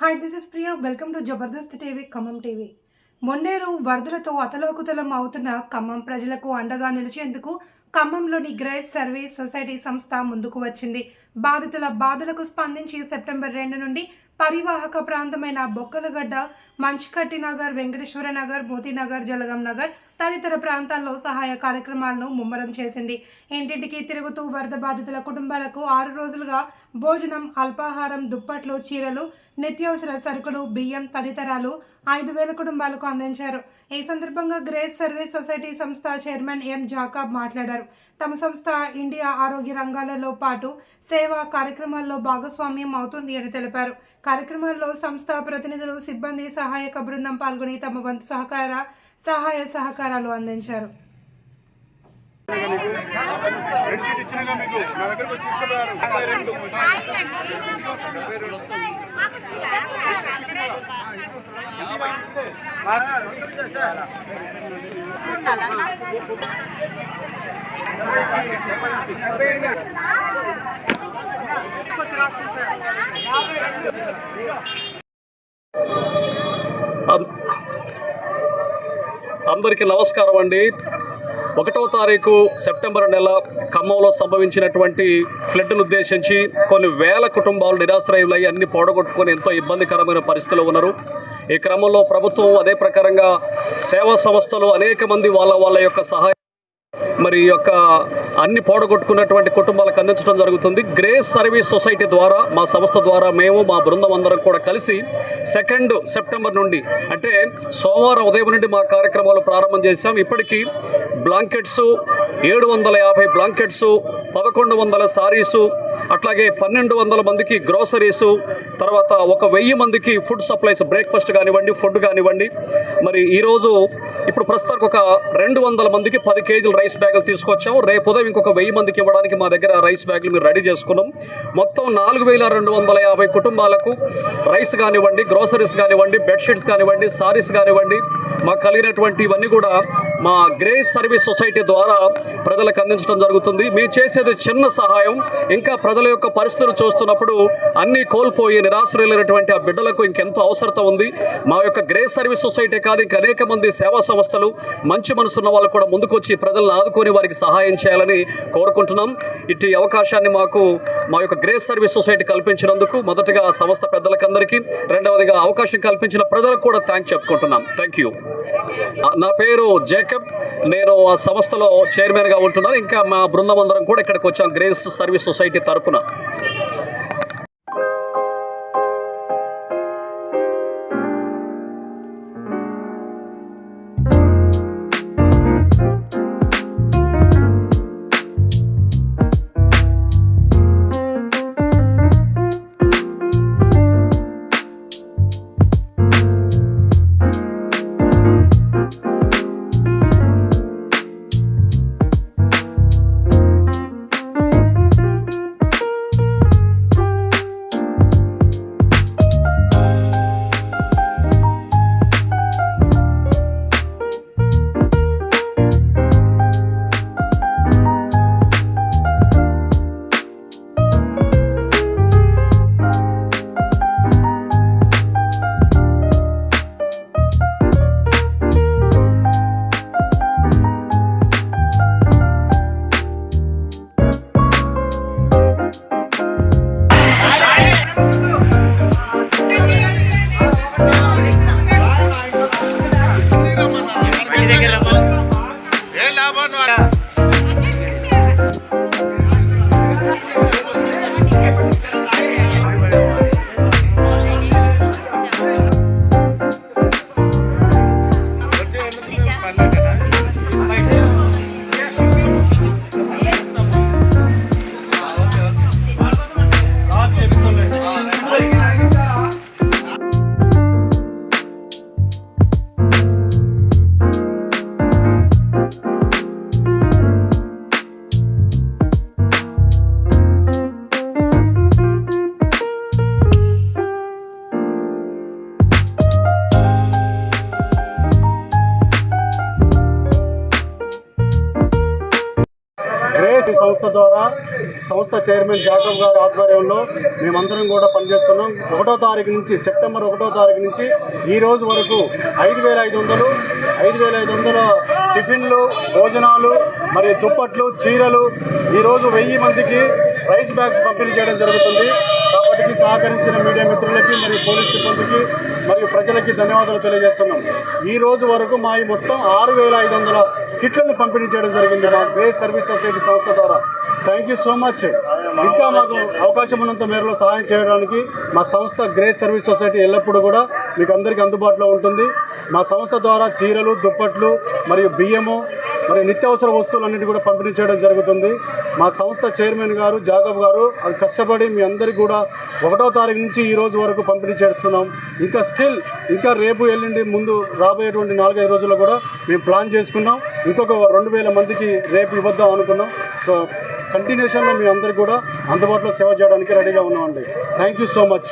Hi this is Priya welcome to Jabardasth TV Khammam TV మొన్నేరు వరదలతో అతలోకుతలం అవుతున్న ఖమ్మం ప్రజలకు అండగా నిలిచేందుకు ఖమ్మంలోని గ్రేస్ సర్వీస్ సొసైటీ సంస్థ ముందుకు వచ్చింది. బాధితుల బాధలకు స్పందించి సెప్టెంబర్ రెండు నుండి పరివాహక ప్రాంతమైన బొక్కలగడ్డ మంచికట్టి నగర్ వెంకటేశ్వర నగర్ మోతీనగర్ జలగం నగర్ తదితర ప్రాంతాల్లో సహాయ కార్యక్రమాలను ముమ్మరం చేసింది. ఇంటింటికి తిరుగుతూ వరద బాధితుల కుటుంబాలకు ఆరు రోజులుగా భోజనం అల్పాహారం దుప్పట్లు చీరలు నిత్యావసర సరుకులు బియ్యం తదితరాలు ఐదు వేల కుటుంబాలకు అందించారు. ఈ సందర్భంగా గ్రేస్ సర్వీస్ సొసైటీ సంస్థ చైర్మన్ ఎం జాకాబ్ మాట్లాడారు. తమ సంస్థ ఇండియా ఆరోగ్య రంగాలలో పాటు సేవా కార్యక్రమాల్లో భాగస్వామ్యం అవుతుంది అని తెలిపారు. కార్యక్రమాల్లో సంస్థ ప్రతినిధులు సిబ్బంది సహాయక బృందం పాల్గొని తమ వంతు సహకార సహాయ సహకారాలు అందించారు. రాసుకుంటారు అందరికీ నమస్కారం అండి. ఒకటవ తారీఖు సెప్టెంబర్ నెల ఖమ్మంలో సంభవించినటువంటి ఫ్లడ్ను ఉద్దేశించి కొన్ని వేల కుటుంబాలు నిరాశ్రయులై అన్ని పోడగొట్టుకొని ఎంతో ఇబ్బందికరమైన పరిస్థితిలో ఉన్నారు. ఈ క్రమంలో ప్రభుత్వం అదే ప్రకారంగా సేవా సంస్థలు అనేక మంది వాళ్ళ వాళ్ళ యొక్క సహాయ మరి యొక్క అన్ని పోడగొట్టుకున్నటువంటి కుటుంబాలకు అందించడం జరుగుతుంది. గ్రేస్ సర్వీస్ సొసైటీ ద్వారా మా సంస్థ ద్వారా మేము మా బృందం అందరం కూడా కలిసి సెకండ్ సెప్టెంబర్ నుండి అంటే సోమవారం ఉదయం నుండి మా కార్యక్రమాలు ప్రారంభం చేశాం. ఇప్పటికీ బ్లాంకెట్స్ ఏడు వందల యాభై బ్లాంకెట్స్ పదకొండు వందల సారీసు అట్లాగే పన్నెండు వందల మందికి గ్రోసరీసు తర్వాత ఒక వెయ్యి మందికి ఫుడ్ సప్లైస్ బ్రేక్ఫాస్ట్ కానివ్వండి ఫుడ్ కానివ్వండి. మరి ఈరోజు ఇప్పుడు ప్రస్తుతానికి ఒక రెండు వందల మందికి పది కేజీలు రైస్ బ్యాగులు తీసుకొచ్చాము. రేపు ఉదయం ఇంకొక వెయ్యి మందికి ఇవ్వడానికి మా దగ్గర రైస్ బ్యాగులు మీరు రెడీ చేసుకున్నాం. మొత్తం నాలుగు వేల రెండు వందల యాభై కుటుంబాలకు రైస్ కానివ్వండి గ్రోసరీస్ కానివ్వండి బెడ్షీట్స్ కానివ్వండి సారీస్ కానివ్వండి మాకు కలిగినటువంటి ఇవన్నీ కూడా మా గ్రేస్ సర్వీస్ సొసైటీ ద్వారా ప్రజలకు అందించడం జరుగుతుంది. మేము చేసేది చిన్న సహాయం. ఇంకా ప్రజల యొక్క పరిస్థితులు చూస్తున్నప్పుడు అన్నీ కోల్పోయి నిరాశ్రయులైనటువంటి ఆ బిడ్డలకు ఇంకెంతో అవసరత ఉంది. మా యొక్క గ్రేస్ సర్వీస్ సొసైటీ కాదు ఇంకా అనేక మంది సేవా సంస్థలు మంచి మనసున్న వాళ్ళు కూడా ముందుకు వచ్చి ప్రజలను ఆదుకొని వారికి సహాయం చేయాలని కోరుకుంటున్నాం. ఇటు అవకాశాన్ని మాకు మా యొక్క గ్రేస్ సర్వీస్ సొసైటీ కల్పించినందుకు మొదటగా సంస్థ పెద్దలకందరికీ రెండవదిగా అవకాశం కల్పించిన ప్రజలకు కూడా థ్యాంక్ చెప్పుకుంటున్నాం. థ్యాంక్ యూ నా పేరు జేకబ్. నేను ఆ సంస్థలో చైర్మన్గా ఉంటున్నాను. ఇంకా మా బృందం అందరం కూడా ఇక్కడికి వచ్చాం. గ్రేస్ సర్వీస్ సొసైటీ తరఫున గ్రేస్ ఈ సంస్థ ద్వారా సంస్థ చైర్మన్ జాకబ్ గారి ఆధ్వర్యంలో మేమందరం కూడా పనిచేస్తున్నాం. ఒకటో తారీఖు నుంచి సెప్టెంబర్ ఒకటో తారీఖు నుంచి ఈ రోజు వరకు ఐదు వేల ఐదు వందలు ఐదు వేల ఐదు వందల టిఫిన్లు భోజనాలు మరియు దుప్పట్లు చీరలు ఈరోజు వెయ్యి మందికి రైస్ బ్యాగ్స్ పంపిణీ చేయడం జరుగుతుంది. కాబట్టి సహకరించిన మీడియా మిత్రులకి మరియు పోలీస్ సిబ్బందికి మరియు ప్రజలకి ధన్యవాదాలు తెలియజేస్తున్నాం. ఈ రోజు వరకు మా మొత్తం ఆరు వేల ఐదు వందల కిట్లను పంపిణీ చేయడం జరిగింది మా గ్రేస్ సర్వీస్ సొసైటీ సంస్థ ద్వారా. థ్యాంక్ యూ సో మచ్ ఇంకా మాకు అవకాశం ఉన్నంత మేరలో సహాయం చేయడానికి మా సంస్థ గ్రేస్ సర్వీస్ సొసైటీ ఎల్లప్పుడూ కూడా మీకు అందరికీ అందుబాటులో ఉంటుంది. మా సంస్థ ద్వారా చీరలు దుప్పట్లు మరియు బియ్యము మరి నిత్యావసర వస్తువులన్నిటి కూడా పంపిణీ చేయడం జరుగుతుంది. మా సంస్థ చైర్మన్ గారు జాగబ్ గారు అది కష్టపడి మీ అందరికీ కూడా ఒకటో తారీఖు నుంచి ఈ రోజు వరకు పంపిణీ చేస్తున్నాం. ఇంకా స్టిల్ ఇంకా రేపు ఎల్లుండి ముందు రాబోయేటువంటి నాలుగైదు రోజుల్లో కూడా మేము ప్లాన్ చేసుకున్నాం. ఇంకొక రెండు వేల మందికి రేపు ఇవ్వద్దాం అనుకున్నాం. సో కంటిన్యూషన్లో మీ అందరికీ కూడా అందుబాటులో సేవ చేయడానికి రెడీగా ఉన్నామండి. Thank you so much